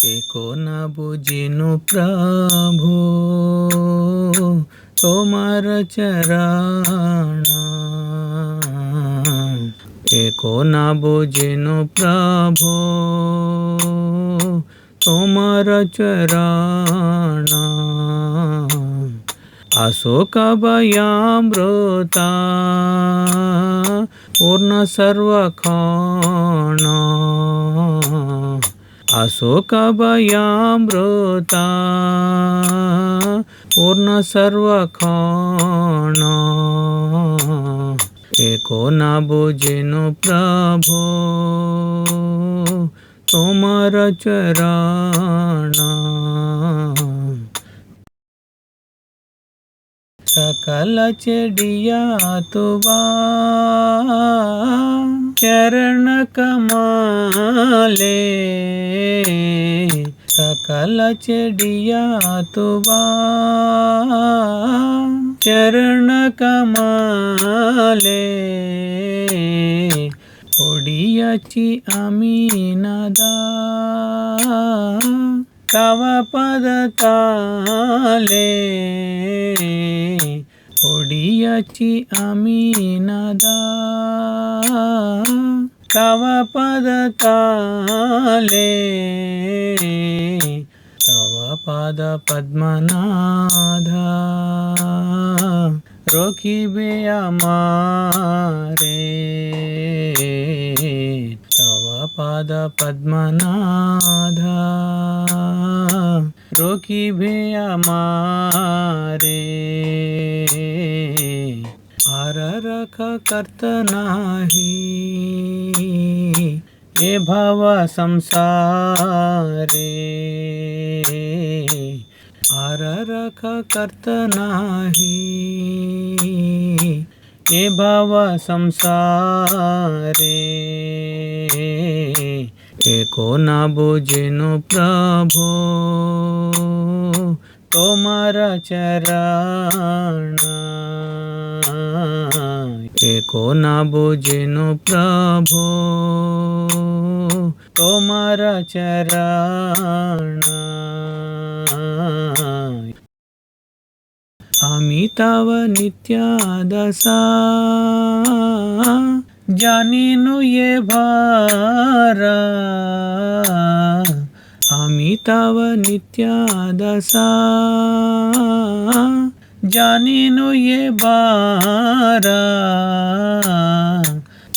সে কোনা বুঝিনু প্রভু, তোমার চরণা একো না বুঝিনু প্রভু, তোমার চরণা अशोक भयामृता पूर्ण सर्वखाना ಅಶೋಕಭಯಾಮೃತ ಪೂರ್ಣ ಸರ್ವಖಾಣ ಏಕೋ ನ ಬುಜಿನು ಪ್ರಭೋ তোমার চরণা সকল চেডিয়া చరణ కమాలే సకల చెడియాతువా చరణ కమాలే ఒడియచి అమీనదా. తవ పదతాలే ఒడియచి అమీనదా. तव पदकाले तव पाद रोकिबे अमारे। तव पाद रोकिबे अमारे। रख कर्तनाहि ए भावे आरख कर्तनाहि ए भावसारे एको न बोजे प्रभो। ोमर चरणा को न बोजनो प्रभु तोमर चरणी तव नित्य दश जानि नु ये भारा আমি তব নিত্যাদশা জানিনু এ বারা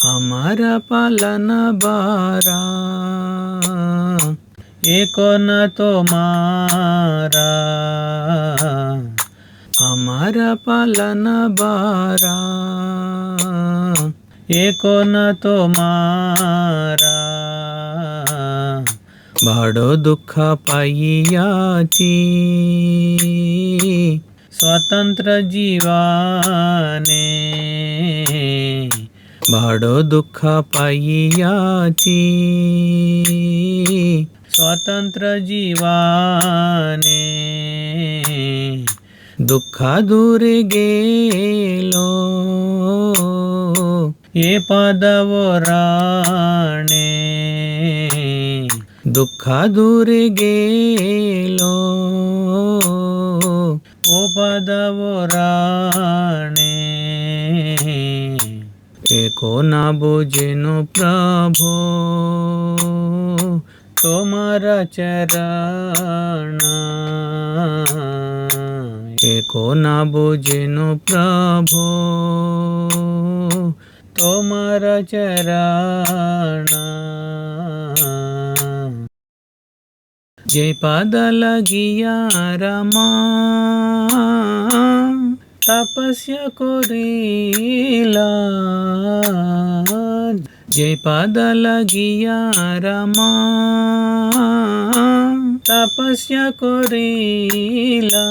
আমার পালন বারা এক না তোমারা আমার পালন বারা এক না তোমারা भाडो दुःख पायियाची. स्वतंत्र जीवाने. भाडो दुःखा पायियाची. स्वातंत्र्य जीवाने. दुःखा दूर गेलो. ये पादवराणे দুঃখ দূরে গেল। ও পদবরাণে, একো না বুঝেনু প্রভু, তোমার চরণ একো না বুঝেনু প্রভু, তোমার চরণ జయపాదల గియారమా తపస్య కొరీలా? జయపాదల గియారమా తపస్య కొరీలా?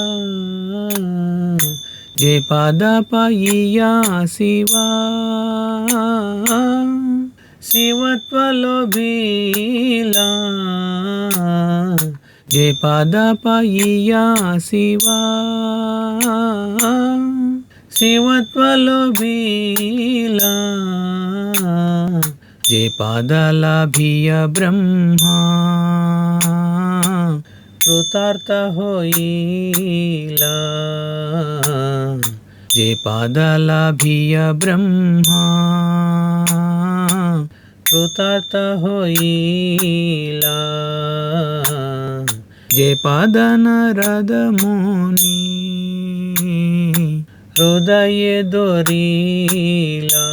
జయపాద పయ్యా శివా? శివత్వలో భీలా যে পাদ পাইয়া শিবা। শিবত্ব লোভিলা যে পাদ লাভিয়া ব্রহ্মা। কৃতার্থ হইলা। যে পাদালাভিয়া ব্রহ্মা। কৃতার্থ হইলা। যে পাদন মুনি হৃদয়ে দরিলা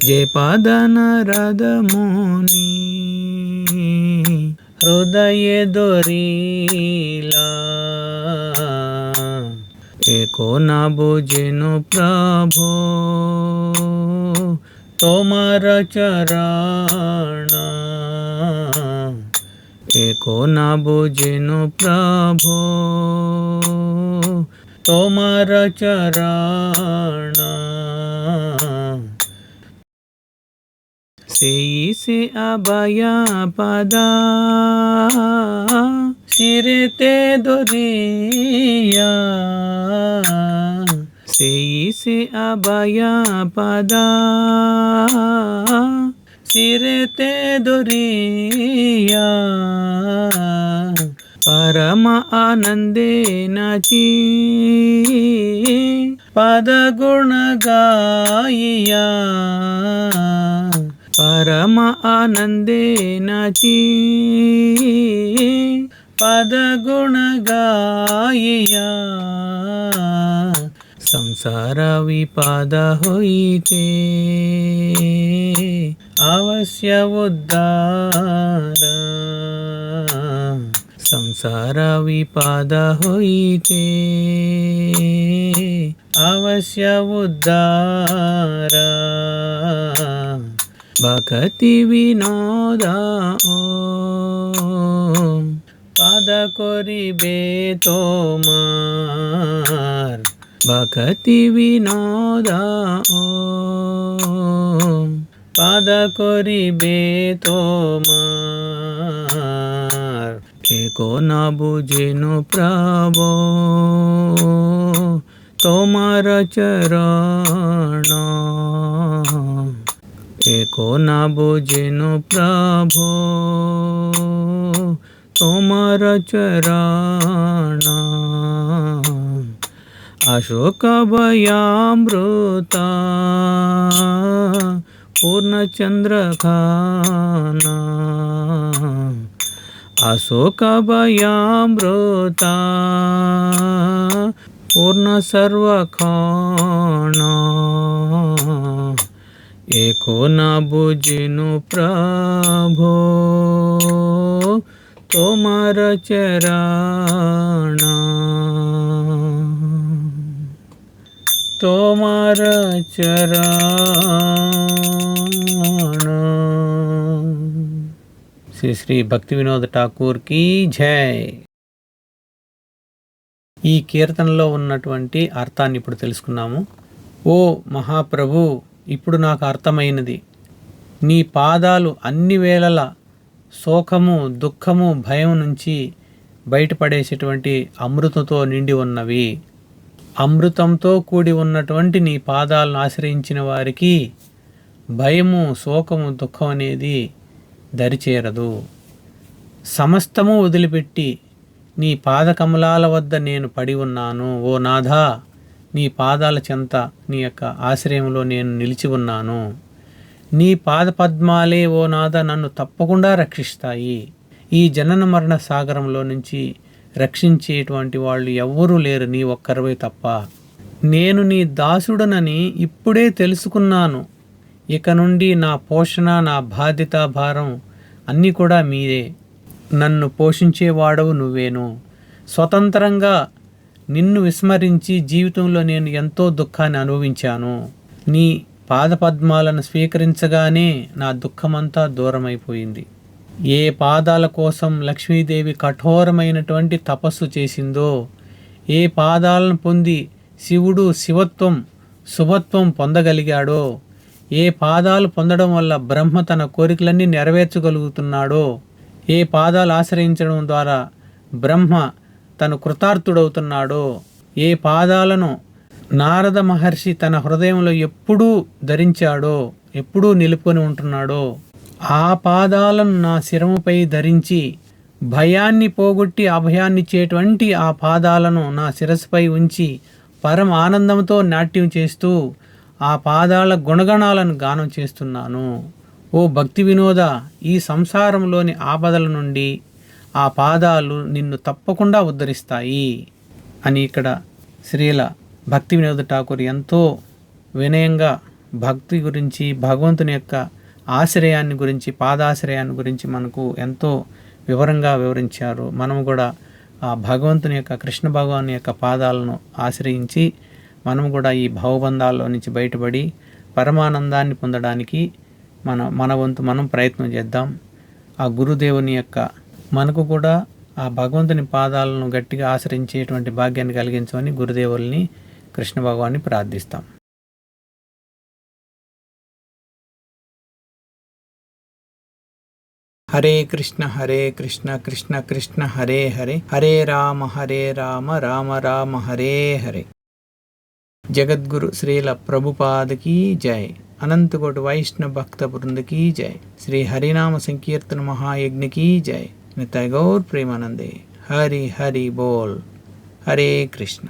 যে পাদন মুনি হৃদয়ে দরিলা একো না বুঝেন প্রভু, তোমার চরণ একো না বুঝেন প্রভু? তোমার চরণ। সেই সে আবায়া পাদা। শিরেতে দরিয়া। সেই সে আবায়া পাদা। ಚಿರತೆ ದೊರೆಯ ಪರಮ ಆನಂದೇನಚಿ ಪದಗುಣಗಾಯಿಯ ಪರಮ ಆನಂದೇನಚಿ ಪದಗುಣಗಾಯಿಯ ಸಂಸಾರ ವಿಪಾದ ಹೊಯಿತೆ. ಅವಶ್ಯ ಉದ್ಧಾರ ಸಂಸಾರ ವಿಪಾದ ಹೊಯಿತೆ ಅವಶ್ಯ ಉದ್ಧಾರ ಭಕತಿ ವಿನೋದ ಓ ಪಾದ ಕೊರಿಬೆ ತೋಮಾರ್ ಭಕತಿ ವಿನೋದ ಓ পাদা করিবে তোমার। কে কোন বুঝিন প্রভ তোমার চরণ। কে কোন বুঝিন প্রভ তোমার চরণ। अशोकभयामृता પૂર્ણચંદ્ર ખાના અશોકભયામૃતા પૂર્ણ સર્વ ખાણા એકો ના બુજનું પ્રભો તોમર ચરાણા તોમર ચરા శ్రీ శ్రీ భక్తి వినోద్ ఠాకూర్కి జై. ఈ కీర్తనలో ఉన్నటువంటి అర్థాన్ని ఇప్పుడు తెలుసుకున్నాము. ఓ మహాప్రభు ఇప్పుడు నాకు అర్థమైనది. నీ పాదాలు అన్ని వేళల శోకము దుఃఖము భయం నుంచి బయటపడేసేటువంటి అమృతంతో నిండి ఉన్నవి. అమృతంతో కూడి ఉన్నటువంటి నీ పాదాలను ఆశ్రయించిన వారికి భయము శోకము దుఃఖం అనేది దరిచేరదు సమస్తము వదిలిపెట్టి నీ పాదకమలాల వద్ద నేను పడి ఉన్నాను. ఓ నాథా నీ పాదాల చెంత నీ యొక్క ఆశ్రయంలో నేను నిలిచి ఉన్నాను. నీ పాద పద్మాలే ఓ నాథ నన్ను తప్పకుండా రక్షిస్తాయి. ఈ జనన మరణ సాగరంలో నుంచి రక్షించేటువంటి వాళ్ళు ఎవ్వరూ లేరు నీ ఒక్కరివే తప్ప. నేను నీ దాసుడనని ఇప్పుడే తెలుసుకున్నాను. ఇక నుండి నా పోషణ నా బాధ్యత భారం అన్నీ కూడా మీదే. నన్ను పోషించేవాడవు నువ్వేను. స్వతంత్రంగా నిన్ను విస్మరించి జీవితంలో నేను ఎంతో దుఃఖాన్ని అనుభవించాను. నీ పాదపద్మాలను స్వీకరించగానే నా దుఃఖమంతా దూరమైపోయింది. ఏ పాదాల కోసం లక్ష్మీదేవి కఠోరమైనటువంటి తపస్సు చేసిందో ఏ పాదాలను పొంది శివుడు శివత్వం శుభత్వం పొందగలిగాడో ఏ పాదాలు పొందడం వల్ల బ్రహ్మ తన కోరికలన్నీ నెరవేర్చగలుగుతున్నాడో ఏ పాదాలు ఆశ్రయించడం ద్వారా బ్రహ్మ తను కృతార్థుడవుతున్నాడో ఏ పాదాలను నారద మహర్షి తన హృదయంలో ఎప్పుడూ ధరించాడో ఎప్పుడూ నిలుపుకొని ఉంటున్నాడో ఆ పాదాలను నా శిరముపై ధరించి భయాన్ని పోగొట్టి అభయాన్నిచ్చేటువంటి ఆ పాదాలను నా శిరస్సుపై ఉంచి పరమ ఆనందంతో నాట్యం చేస్తూ ఆ పాదాల గుణగణాలను గానం చేస్తున్నాను. ఓ భక్తి వినోద ఈ సంసారంలోని ఆపదల నుండి ఆ పాదాలు నిన్ను తప్పకుండా ఉద్ధరిస్తాయి అని ఇక్కడ శ్రీల భక్తి వినోద ఠాకూర్ ఎంతో వినయంగా భక్తి గురించి భగవంతుని యొక్క ఆశ్రయాన్ని గురించి పాదాశ్రయాన్ని గురించి మనకు ఎంతో వివరంగా వివరించారు. మనము కూడా ఆ భగవంతుని యొక్క కృష్ణ భగవాన్ యొక్క పాదాలను ఆశ్రయించి మనం కూడా ఈ భావబంధాల్లో నుంచి బయటపడి పరమానందాన్ని పొందడానికి మన మన వంతు మనం ప్రయత్నం చేద్దాం. ఆ గురుదేవుని యొక్క మనకు కూడా ఆ భగవంతుని పాదాలను గట్టిగా ఆశ్రయించేటువంటి భాగ్యాన్ని కలిగించమని గురుదేవుల్ని కృష్ణ భగవాన్ని ప్రార్థిస్తాం. హరే కృష్ణ హరే కృష్ణ కృష్ణ కృష్ణ హరే హరే. హరే రామ హరే రామ రామ రామ హరే హరే. జగద్గురు శ్రీల ప్రభుపాదకి జై. అనంతకోటి వైష్ణవ భక్త బృందకి జై. శ్రీ హరినామ సంకీర్తన మహాయజ్ఞకి జై. నితాయ్ గౌర్ ప్రేమానందే. హరి హరి బోల్. హరే కృష్ణ.